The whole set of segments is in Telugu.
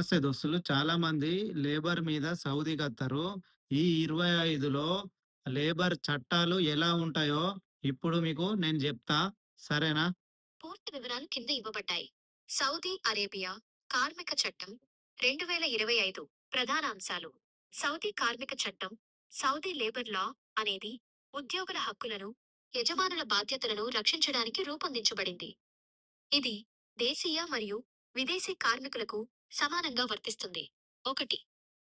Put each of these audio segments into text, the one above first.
నమస్తే దోస్తులు. చాలామంది లేబర్ మీద సౌదీ సౌదీకత్తరు. ఈ 25లో లేబర్ చట్టాలు ఎలా ఉంటాయో ఇప్పుడు మీకు నేను చెప్తా సరేనా? పూర్తి వివరాలు కింద ఇవ్వబడ్డాయి సౌదీ అరేబియా కార్మిక చట్టం రెండు వేల ఇరవై ఐదు ప్రధాన అంశాలు సౌదీ కార్మిక చట్టం సౌదీ లేబర్ లా అనేది ఉద్యోగుల హక్కులను యజమానుల బాధ్యతలను రక్షించడానికి రూపొందించబడింది ఇది దేశీయ మరియు విదేశీ కార్మికులకు సమానంగా వర్తిస్తుంది. ఒకటి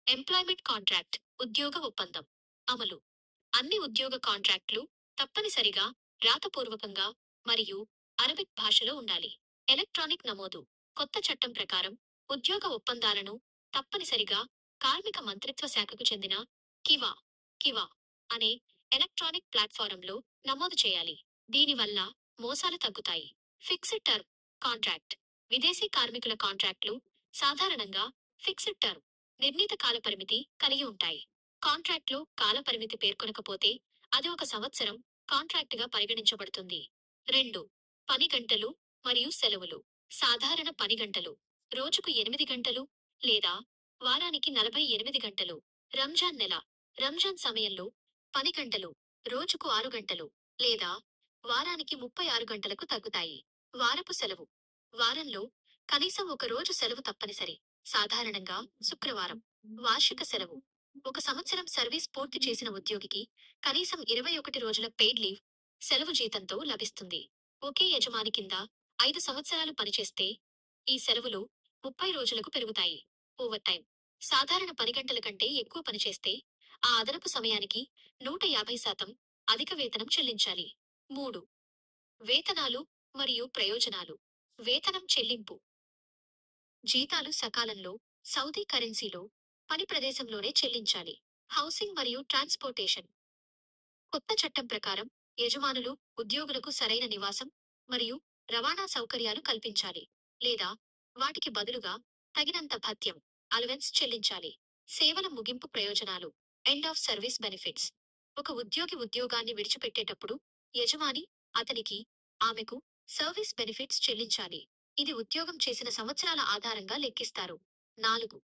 ఎంప్లాయ్మెంట్ కాంట్రాక్ట్ ఉద్యోగ ఒప్పందం. అమలు. అన్ని ఉద్యోగ కాంట్రాక్టులు తప్పనిసరిగా రాతపూర్వకంగా మరియు అరబిక్ భాషలో ఉండాలి. ఎలక్ట్రానిక్ నమోదు. కొత్త చట్టం ప్రకారం ఉద్యోగ ఒప్పందాలను తప్పనిసరిగా కార్మిక మంత్రిత్వ శాఖకు చెందిన కివా కివా అనే ఎలక్ట్రానిక్ ప్లాట్ఫారంలో నమోదు చేయాలి. దీనివల్ల మోసాలు తగ్గుతాయి. Fixed term contract. విదేశీ కార్మికుల కాంట్రాక్టులు సాధారణంగా ఫిక్స్డ్ టర్మ్ నిర్ణీత కాల పరిమితి కలిగి ఉంటాయి. కాంట్రాక్ట్లో కాల పరిమితి పేర్కొనకపోతే అది ఒక సంవత్సరం కాంట్రాక్టుగా పరిగణించబడుతుంది. రెండు పని గంటలు మరియు సెలవులు. సాధారణ పని గంటలు రోజుకు ఎనిమిది గంటలు లేదా వారానికి నలభై ఎనిమిది గంటలు. రంజాన్ నెల రంజాన్ సమయంలో పని గంటలు రోజుకు ఆరు గంటలు లేదా వారానికి ముప్పై ఆరు గంటలకు తగ్గుతాయి. వారపు సెలవు వారంలో కనీసం ఒక రోజు సెలవు తప్పనిసరి. సాధారణంగా శుక్రవారం. వార్షిక సెలవు. ఒక సంవత్సరం సర్వీస్ పూర్తి చేసిన ఉద్యోగికి కనీసం ఇరవై ఒకటి రోజుల పెయిడ్ లీవ్ సెలవు జీతంతో లభిస్తుంది. ఒకే యజమాని కింద ఐదు సంవత్సరాలు పనిచేస్తే ఈ సెలవులు ముప్పై రోజులకు పెరుగుతాయి. ఓవర్ టైం సాధారణ పని గంటల కంటే ఎక్కువ పనిచేస్తే ఆ అదనపు సమయానికి నూట యాభై శాతం అధిక వేతనం చెల్లించాలి. మూడు. వేతనాలు మరియు ప్రయోజనాలు. వేతనం చెల్లింపు. జీతాలు సకాలంలో సౌదీ కరెన్సీలో పని ప్రదేశంలోనే చెల్లించాలి. హౌసింగ్ మరియు ట్రాన్స్పోర్టేషన్. కొత్త చట్టం ప్రకారం యజమానులు ఉద్యోగులకు సరైన నివాసం మరియు రవాణా సౌకర్యాలు కల్పించాలి. లేదా వాటికి బదులుగా తగినంత భత్యం అలవెన్స్ చెల్లించాలి. సేవల ముగింపు ప్రయోజనాలు ఎండ్ ఆఫ్ సర్వీస్ బెనిఫిట్స్ ఒక ఉద్యోగి ఉద్యోగాన్ని విడిచిపెట్టేటప్పుడు యజమాని అతనికి ఆమెకు సర్వీస్ బెనిఫిట్స్ చెల్లించాలి. ఇది ఉద్యోగం చేసిన సంవత్సరాల ఆధారంగా లెక్కిస్తారు. నాలుగు.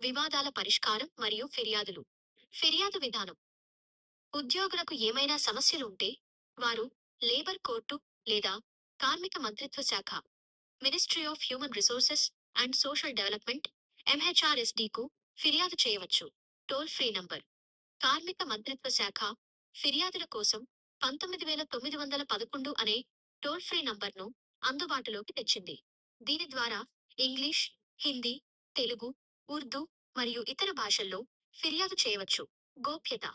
వివాదాల పరిష్కారం మరియు ఫిర్యాదులు. ఫిర్యాదు విధానం. ఉద్యోగులకు ఏమైనా సమస్యలు ఉంటే వారు లేబర్ కోర్టు లేదా కార్మిక మంత్రిత్వ శాఖ ministry of human resources and social development ఎంహెచ్ఆర్ఎస్డికు కు ఫిర్యాదు చేయవచ్చు. Toll free number. కార్మిక మంత్రిత్వ శాఖ ఫిర్యాదుల కోసం పంతొమ్మిది వేల తొమ్మిది వందల పదకొండు అనే టోల్ ఫ్రీ నంబర్ను అందుబాటులోకి తెచ్చింది. దీని ద్వారా ఇంగ్లీష్ హిందీ తెలుగు ఉర్దూ మరియు ఇతర భాషల్లో ఫిర్యాదు చేయవచ్చు. గోప్యత.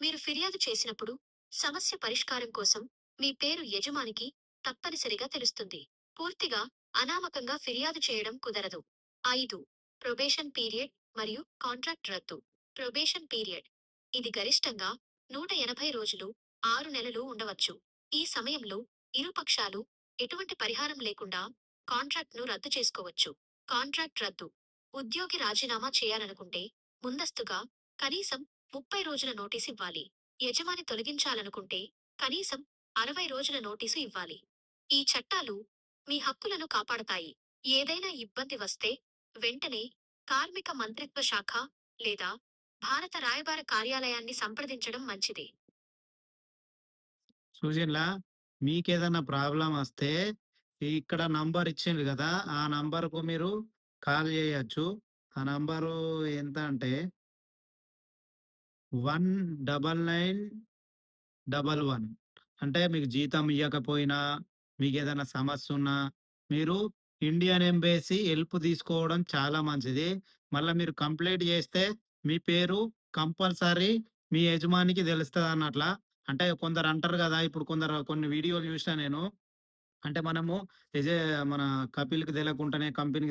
మీరు ఫిర్యాదు చేసినప్పుడు సమస్య పరిష్కారం కోసం మీ పేరు యజమానికి తప్పనిసరిగా తెలుస్తుంది. పూర్తిగా అనామకంగా ఫిర్యాదు చేయడం కుదరదు. ఐదు. ప్రొబేషన్ పీరియడ్ మరియు కాంట్రాక్ట్ రద్దు. Probation period. ఇది గరిష్టంగా నూట ఎనభై రోజులు ఆరు నెలలు ఉండవచ్చు. ఈ సమయంలో ఇరుపక్షాలు ఎటువంటి పరిహారం లేకుండా కాంట్రాక్ట్ను రద్దు చేసుకోవచ్చు. కాంట్రాక్ట్ రద్దు. ఉద్యోగి రాజీనామా చేయాలనుకుంటే ముందస్తుగా కనీసం ముప్పై రోజుల నోటీసు ఇవ్వాలి. యజమాని తొలగించాలనుకుంటే కనీసం అరవై రోజుల నోటీసు ఇవ్వాలి. ఈ చట్టాలు మీ హక్కులను కాపాడతాయి. ఏదైనా ఇబ్బంది వస్తే వెంటనే కార్మిక మంత్రిత్వ శాఖ లేదా భారత రాయబార కార్యాలయాన్ని సంప్రదించడం మంచిది. చూసిండ్లా? మీకు ఏదైనా ప్రాబ్లం వస్తే ఇక్కడ నంబర్ ఇచ్చిండ్రు కదా ఆ నంబర్‌కు మీరు కాల్ చేయొచ్చు. ఆ నంబరు ఎంత అంటే 199911 అంటే మీకు జీతం ఇవ్వకపోయినా మీకు ఏదైనా సమస్య ఉన్నా మీరు ఇండియన్ ఎంబేసీ హెల్ప్ తీసుకోవడం చాలా మంచిది. మళ్ళీ మీరు కంప్లైంట్ చేస్తే మీ పేరు కంపల్సరీ మీ యజమానికి తెలుస్తుంది అన్నట్లా అంటే కొందరు అంటారు కదా ఇప్పుడు కొందరు కొన్ని వీడియోలు జూసినా నేను. అంటే మనము ఎజే మన కపిల్‌కి తెలకుండానే కంపెనీకి